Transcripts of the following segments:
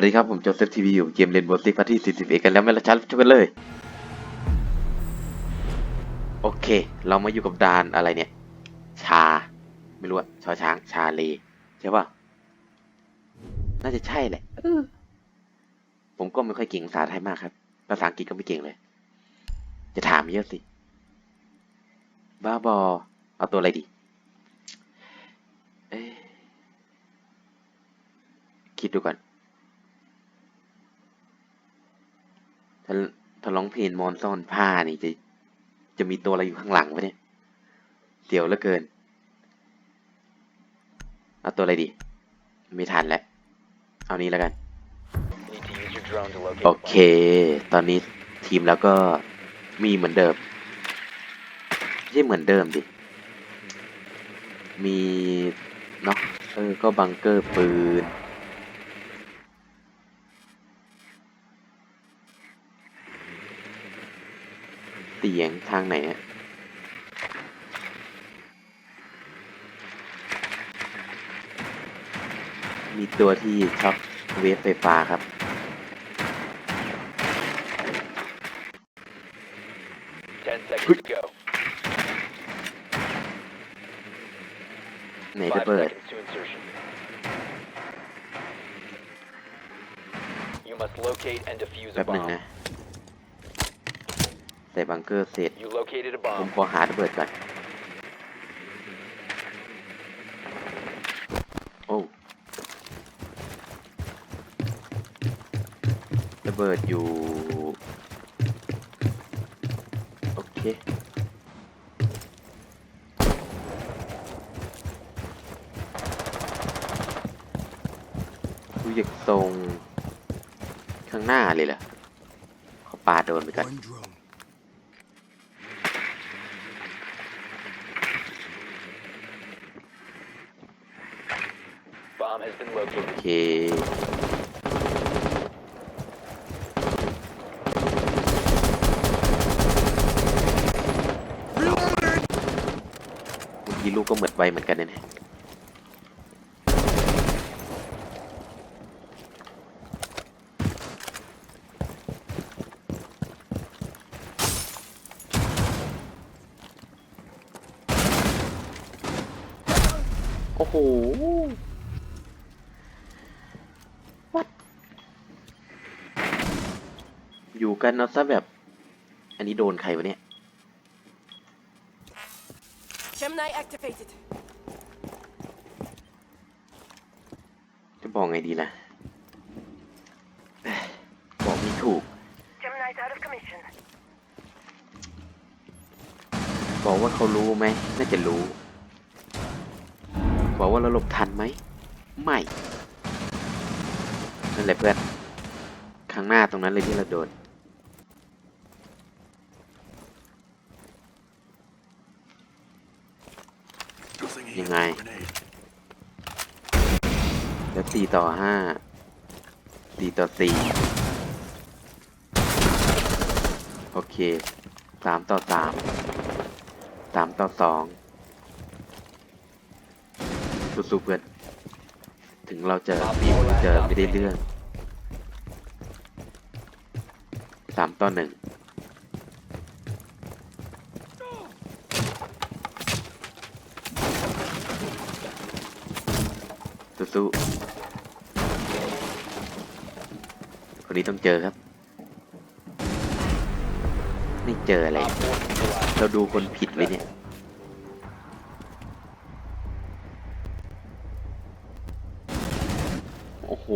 วัสดีครับ ผมโจเซฟทีวีอยู่เกมเลนโบติกพาร์ที่41กันแล้วไม่ละชัดช่วยกันเลย โอเค เรามาอยู่กับดานอะไรเนี่ย ชา ไม่รู้อะชอช้างชาเลใช่ป่ะ น่าจะใช่แหละเออผมก็ไม่ค่อยเก่งภาษาไทยมากครับ ภาษาอังกฤษก็ไม่เก่งเลย จะถามเยอะสิ บ้าบอ เอาตัวอะไรดีเอ๊ะคิดดูก่อน ถ้าถ้าร้องเพลงมอนซ่อนผ้านี่จะจะมีตัวอะไรอยู่ข้างหลังวะเนี่ยเสียวเหลือเกิน เอาตัวอะไรดี ไม่ทันแล้ว เอานี้แล้วกัน Need to use your drone to locate โอ the เค bomb. ตอนนี้ทีมแล้วก็มีเหมือนเดิมไม่ใช่เหมือนเดิมดิ มีเนาะเออ ก็บังเกอร์ปืน เตียงทางไหนอะมีตัวที่ช็อปเวฟไฟฟ้าครับ Ten seconds to go. ไหนจะ Five เปิด seconds to insertion. You must locate and defuse แป๊ a บหนึ่ง bomb. นะ ใส่บังเกอร์เสร็จ You located a ผม bomb. ขอหาระเบิดก่อน โอ้ระเบิดอยู่ โอเค ดูจากทรงข้างหน้าเลยเหรอเขาปาโดนไปก่อน One drone. Bomb has been โอ located. เค เมื่อกี้ลูกก็เหมือนไวเหมือนกันนะเนี่ยโอ้โห วัด อยู่ กันเนาะซะแบบ อันนี้โดนใครวะเนี่ย Gemini activated. จะบอกไงดีล่ะเอ้ยบอกไม่ถูก Gemini's out of commission. บอกว่าเขารู้ไหม น่าจะรู้ บอกว่าเราหลบทันไหม ไม่ นั่นแหละเพื่อนข้างหน้าตรงนั้นเลยที่เราโดน Nothing Nhìn here. này. Grenade. แล้วสี่ต่อห้าสี่ต่อสี่โอเคสามต่อสามสามต่อสองสู้ๆเพื่อนถึงเราจะฝีมือจะไม่ได้เรื่องสามต่อหนึ่ง สู้ๆคนนี้ต้องเจอครับ ไม่เจออะไร เราดูคนผิดไว้เนี่ย โอ้โห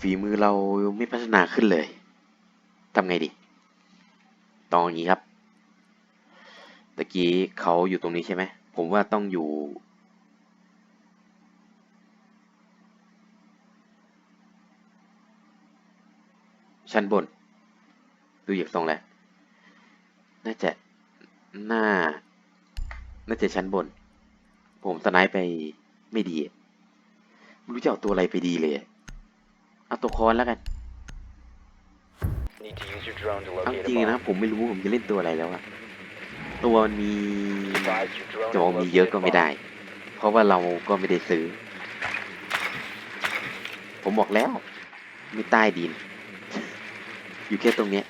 ฝีมือเราไม่พัฒนาขึ้นเลย ทำไงดีตองอย่างนี้ครับตะกี้เขาอยู่ตรงนี้ใช่ไหม ผมว่าต้องอยู่ ชั้นบน ดูจากทรงแล้วน่าจะน่า น่าจะชั้นบน ผมสไนป์ไปไม่ดีอะไม่รู้จะเอาตัวอะไรไปดีเลยอะเอาตัวคอนแล้วกัน Need to use your drone to เอา locate จริ a งๆนะ bomb. ผมไม่รู้ผมจะเล่นตัวอะไรแล้วอะ ตัวมันมีจะบอกมีเยอะก็ไม่ได้ เพราะว่าเราก็ไม่ได้ซื้อ ผมบอกแล้ว มีใต้ดิน อยู่แค่ตรงเนี้ย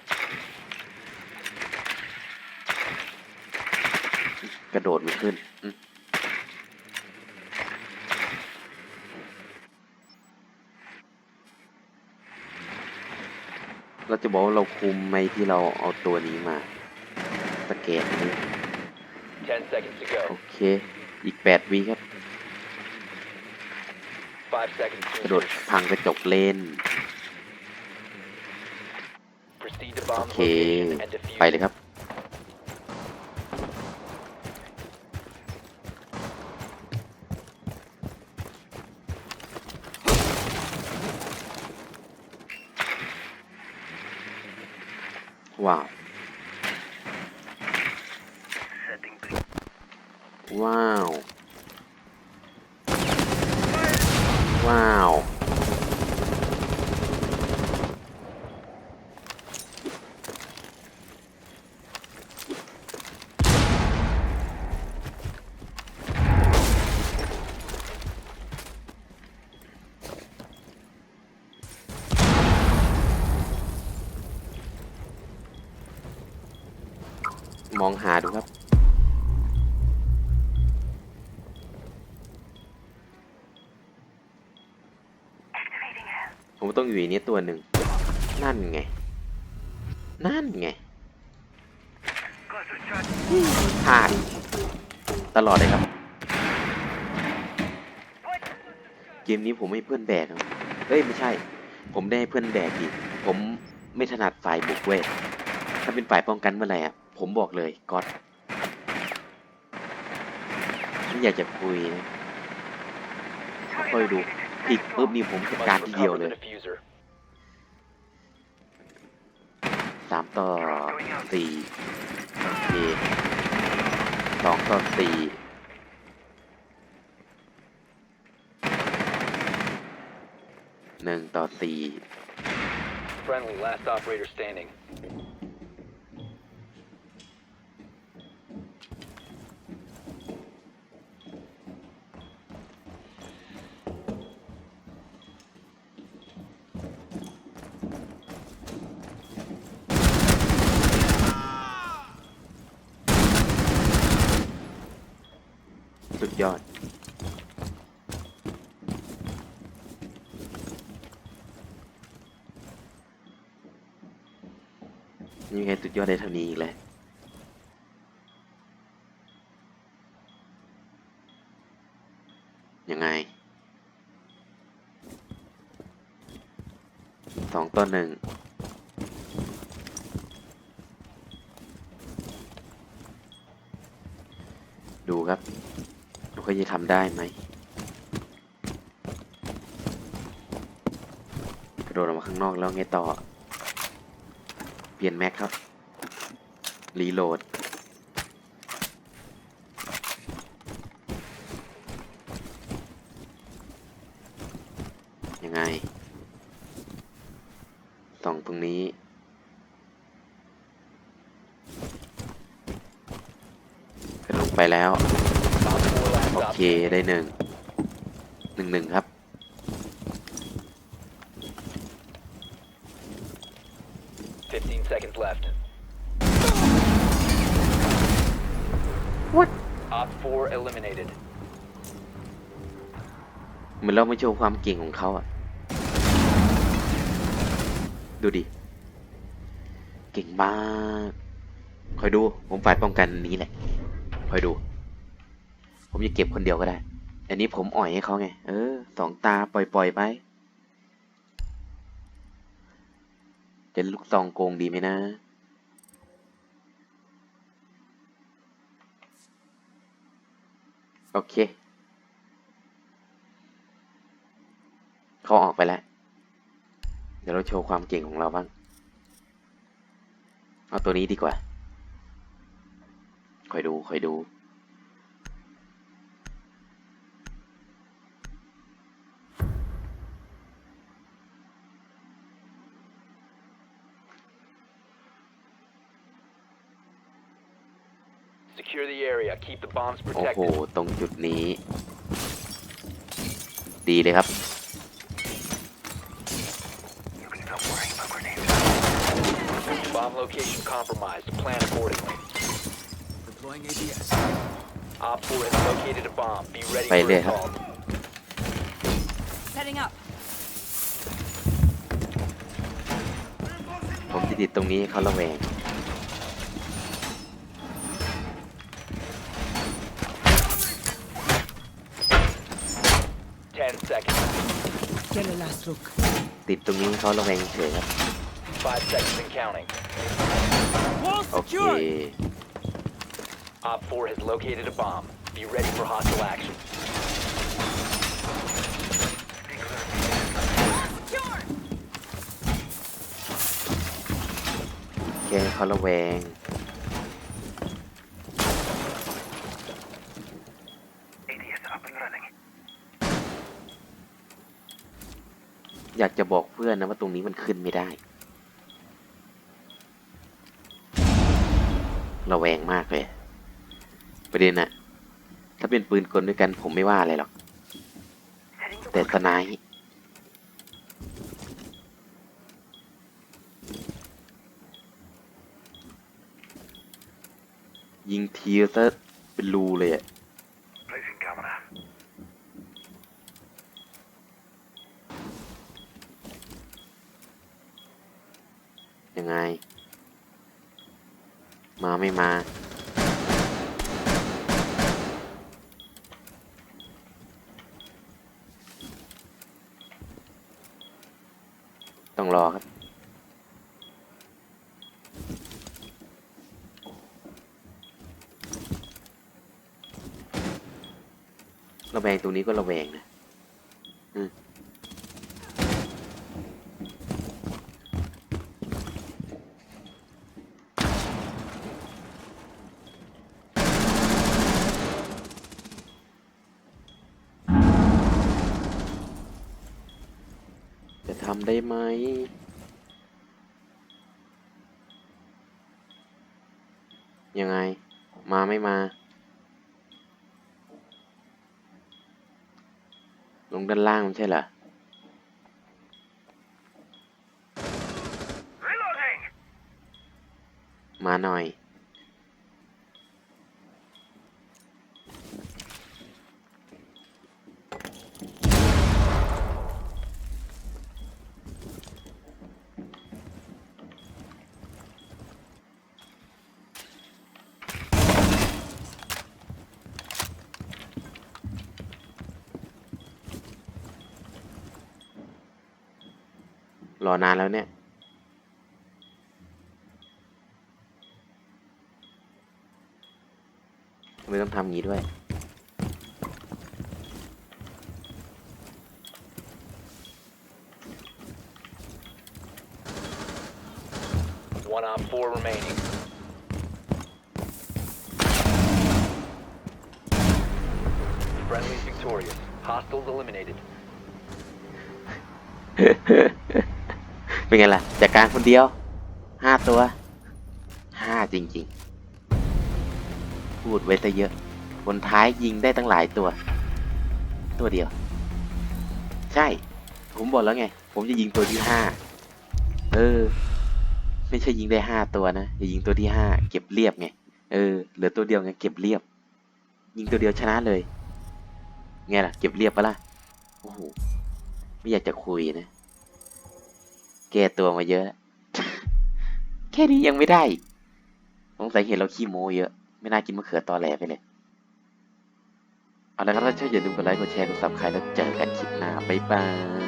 กระโดดไม่ขึ้นเราจะบอกว่าเราคุมไหมที่เราเอาตัวนี้มา สแกนนี้10 seconds to โอ go. เค อีกแปดวิครับ 5 seconds ก to ระโดด insertion. พังกระจกเล่น Proceed to โอ bomb เค location and defuse. ไปเลยครับ ว้าว ว้าว ว้าว มองหาดูครับ ต้องอยู่ในนี้ตัวหนึ่ง นั่นไง นั่นไงพลาดตลอดเลยครับ เกมนี้ผมให้เพื่อนแบกครับเฮ้ยไม่ใช่ ผมได้ให้เพื่อนแบกอีก ผมไม่ถนัดฝ่ายบุกเว้ยถ้าเป็นฝ่ายป้องกันเมื่อไหร่อะ ผมบอกเลยก๊อตไม่อยากจะคุยนะค่อยดู ติดปุ๊บนี่ผมจัดการทีเดียวเลยสามต่อสี่โอเคสองต่อสี่หนึ่งต่อสี่ Friendly last operator standing. ยอดยังไงสุดยอดได้เท่านี้อีกเลยยังไงสองต่อหนึ่งดูครับ ว่าเขาจะทำได้ไหมกระโดดออกมาข้างนอกแล้วไงต่อ เปลี่ยนแม็กครับ รีโหลด ยังไงส่องตรงนี้ไปแล้ว Op 4 last โอ op เคได้หนึ่งหนึ่งหนึ่งครับ 15 seconds left. What? Op 4 eliminated. เหมือนเราไม่โชว์ความเก่งของเขาอะดูดิ เก่งมาก คอยดู ผมฝ่ายป้องกันนี้แหละ คอยดู ผมจะเก็บคนเดียวก็ได้ อันนี้ผมอ่อยให้เขาไง เออสองตาปล่อยๆไป จะลูกซองโกงดีไหมนะ โอเค เขาออกไปแล้ว เดี๋ยวเราโชว์ความเก่งของเราบ้าง เอาตัวนี้ดีกว่า คอยดู คอยดู Secure the area. Keep the bombs โอ้โห protected. ตรงจุดนี้ ดีเลยครับ Bomb location compromised. Plan accordingly. Deploying ABS. Op 4 has located a bomb. Be ready Phải for đây hả? assault. Setting up. ผมจะติดตรงนี้ให้เขาระแวง Get a last look. ติดตรงนี้ให้เขาระแวงเฉยครับ5 seconds and counting. Wall โอเค Op 4 has located a bomb. Be ready for hostile action. Secure. แค่ให้เขาระแวง อยากจะบอกเพื่อนนะว่าตรงนี้มันขึ้นไม่ได้ระแวงมากเลย ประเด็นอะถ้าเป็นปืนกลด้วยกันผมไม่ว่าอะไรหรอก แต่สไนป์ยิงทีซะเป็นรูเลยอะ ยังไง มาไม่มา ต้องรอครับ ระแวงตรงนี้ก็ระแวงนะำได้ไหม ยังไง มาไม่มา ลงด้านล่างไม่ใช่เหรอมาหน่อย รอนานแล้วเนี่ยทำไมต้องทำงี้ด้วย One Op 4 remaining. เป็นไงล่ะจากการคนเดียวห้าตัวห้าจริงๆ พูดไว้ซะเยอะคนท้ายยิงได้ตั้งหลายตัว ตัวเดียว ใช่ ผมบอกแล้วไง ผมจะยิงตัวที่ห้าเออ ไม่ใช่ยิงได้ห้าตัวนะจะยิงตัวที่ห้าเก็บเรียบไงเออเหลือตัวเดียวไงเก็บเรียบ ยิงตัวเดียวชนะเลยไงล่ะ เก็บเรียบปะล่ะโอ้โหไม่อยากจะคุยนะ แก้ตัวมาเยอะ แค่นี้ยังไม่ได้สงสัยเห็นเราขี้โม้เยอะ ไม่น่ากินมะเขือตอแหลไปเลยเอาละครับถ้าชอบอย่าลืมกดไลค์กดแชร์กดซับสไครต์แล้วเจอกันคลิปหน้า บ๊ายบาย